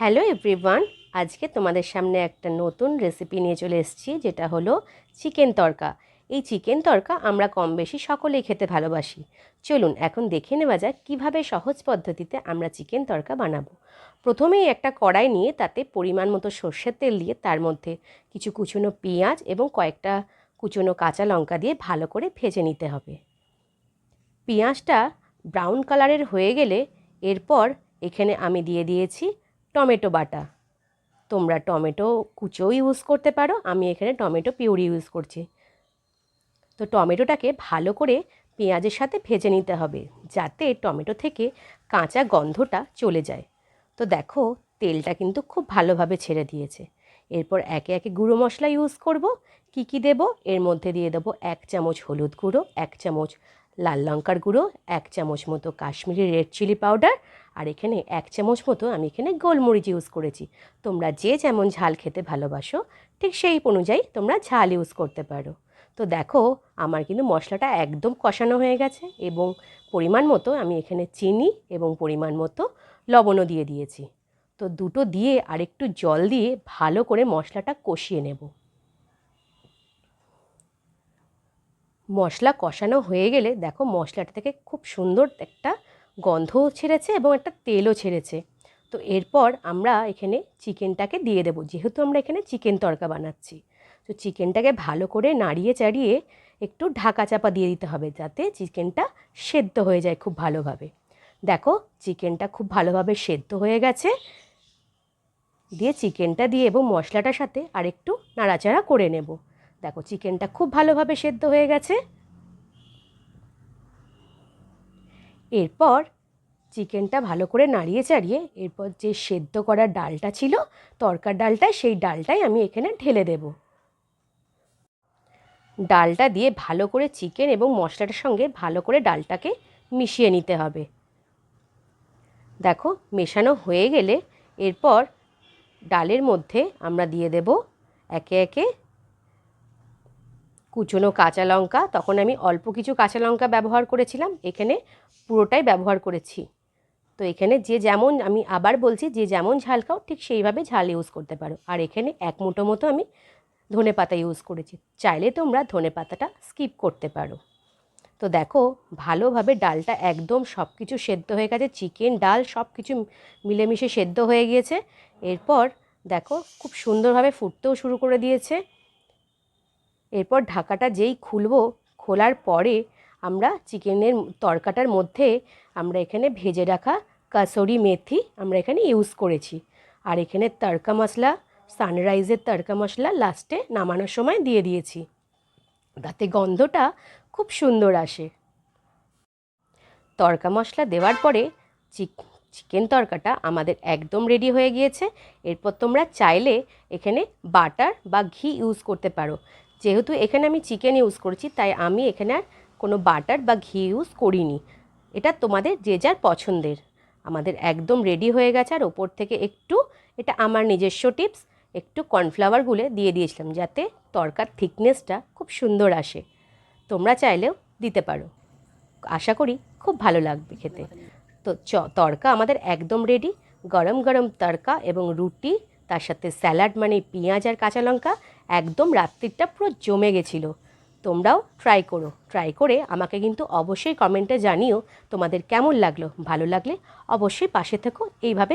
Hello everyone, আজকে তোমাদের সামনে একটা নতুন রেসিপি নিয়ে চলে এসেছি, যেটা হলো চিকেন তরকা। এই চিকেন তরকা আমরা কম বেশি সকলেই খেতে ভালোবাসি। চলুন এখন দেখে নেওয়া যাক কীভাবে সহজ পদ্ধতিতে আমরা চিকেন তরকা বানাবো। প্রথমেই একটা কড়াই নিয়ে তাতে পরিমাণ মতো সর্ষের তেল দিয়ে তার মধ্যে কিছু কুচনো পেঁয়াজ এবং কয়েকটা কুচনো কাঁচা লঙ্কা দিয়ে ভালো করে ভেজে নিতে হবে। পেঁয়াজটা ব্রাউন কালারের হয়ে গেলে এরপর এখানে আমি দিয়ে দিয়েছি টমেটো বাটা। তোমরা টমেটো কুচোও ইউজ করতে পারো, আমি এখানে টমেটো পিউরি ইউজ করছি। তো টমেটোটাকে ভালো করে পেঁয়াজের সাথে ভেজে নিতে হবে, যাতে টমেটো থেকে কাঁচা গন্ধটা চলে যায়। তো দেখো, তেলটা কিন্তু খুব ভালোভাবে ছেড়ে দিয়েছে। এরপর একে একে গুঁড়ো মশলা ইউজ করব। কি কি দেব? এর মধ্যে দিয়ে দেবো এক চামচ হলুদ গুঁড়ো, এক চামচ লাল লঙ্কার গুঁড়ো, এক চামচ মতো কাশ্মীরি রেড চিলি পাউডার আর এখানে এক চামচ মতো আমি এখানে গোলমরিচ ইউজ করেছি। তোমরা যে যেমন ঝাল খেতে ভালোবাসো, ঠিক সেই অনুযায়ী তোমরা ঝাল ইউজ করতে পারো। তো দেখো, আমার কিন্তু মশলাটা একদম কষানো হয়ে গেছে এবং পরিমাণ মতো আমি এখানে চিনি এবং পরিমাণ মতো লবণও দিয়ে দিয়েছি। তো দুটো দিয়ে আরেকটু জল দিয়ে ভালো করে মশলাটা কষিয়ে নেব। মশলা কষানো হয়ে গেলে দেখো মশলাটা থেকে খুব সুন্দর একটা গন্ধও ছেড়েছে এবং একটা তেলও ছেড়েছে। তো এরপর আমরা এখানে চিকেনটাকে দিয়ে দেবো। যেহেতু আমরা এখানে চিকেন তরকা বানাচ্ছি। তো চিকেনটাকে ভালো করে নাড়িয়ে চাড়িয়ে একটু ঢাকা চাপা দিয়ে দিতে হবে যাতে চিকেনটা সেদ্ধ হয়ে যায় খুব ভালোভাবে। দেখো, চিকেনটা খুব ভালোভাবে সেদ্ধ হয়ে গেছে। দিয়ে চিকেনটা দিয়ে এবং মশলাটার সাথে আরেকটু নাড়াচাড়া করে নেব। দেখো, চিকেনটা খুব ভালোভাবে সেদ্ধ হয়ে গেছে। এরপর চিকেনটা ভালো করে নাড়িয়ে চাড়িয়ে এরপর যে সেদ্ধ করা ডালটা ছিল, তরকার ডালটা সেই ডালটাই আমি এখানে ঢেলে দেব। ডালটা দিয়ে ভালো করে চিকেন এবং মশলাটার সঙ্গে ভালো করে ডালটাকে মিশিয়ে নিতে হবে। দেখো, মেশানো হয়ে গেলে এরপর ডালের মধ্যে আমরা দিয়ে দেব একে একে কুচনো কাঁচা লঙ্কা, তখন আমি অল্প কিছু কাঁচা লঙ্কা ব্যবহার করেছিলাম, এখানে পুরোটাই ব্যবহার করেছি। তো এখানে যে যেমন আমি আবার বলছি, যে যেমন ঝাল খাও, ঠিক সেইভাবে ঝাল ইউজ করতে পারো। আর এখানে এক মুঠো মতো আমি ধনে পাতা ইউজ করেছি। চাইলে তোমরা ধনে পাতাটা স্কিপ করতে পারো। তো দেখো, ভালোভাবে ডালটা একদম সব কিছু সেদ্ধ হয়ে গেছে চিকেন ডাল সব কিছু মিলেমিশে সেদ্ধ হয়ে গিয়েছে। এরপর দেখো, খুব সুন্দরভাবে ফুটতেও শুরু করে দিয়েছে। এরপর ঢাকাটা যেই খুলবো, খোলার পরে আমরা চিকেনের তরকাটার মধ্যে আমরা এখানে ভেজে রাখা কাসরি মেথি আমরা এখানে ইউজ করেছি। আর এখানে তড়কা মশলা সানরাইজের তড়কা মশলা লাস্টে নামানোর সময় দিয়ে দিয়েছি। তাতে গন্ধটা খুব সুন্দর আসে। তড়কা মশলা দেওয়ার পরে চিকেন তরকাটা আমাদের একদম রেডি হয়ে গিয়েছে। এরপর তোমরা চাইলে এখানে বাটার বা ঘি ইউজ করতে পারো। যেহেতু এখানে আমি চিকেন ইউজ করছি, তাই আমি এখানে আর কোনো বাটার বা ঘি ইউজ করিনি। এটা তোমাদের যে যার পছন্দের। আমাদের একদম রেডি হয়ে গেছে আর ওপর থেকে একটু, এটা আমার নিজস্ব টিপস একটু কর্নফ্লাওয়ার গুলে দিয়ে দিয়েছিলাম যাতে তরকার থিকনেসটা খুব সুন্দর আসে। তোমরা চাইলেও দিতে পারো। আশা করি খুব ভালো লাগবে খেতে। তো চ, তরকা আমাদের একদম রেডি গরম গরম তরকা এবং রুটি, তার সাথে স্যালাড মানে পেঁয়াজ আর কাঁচা লঙ্কা একদম রাত্রিটা পুরো জমে গেছিল। তোমরাও ট্রাই করো ট্রাই করে আমাকে কিন্তু অবশ্যই কমেন্টে জানিও তোমাদের কেমন লাগল। ভালো লাগলে অবশ্যই পাশে থেকো। এইভাবে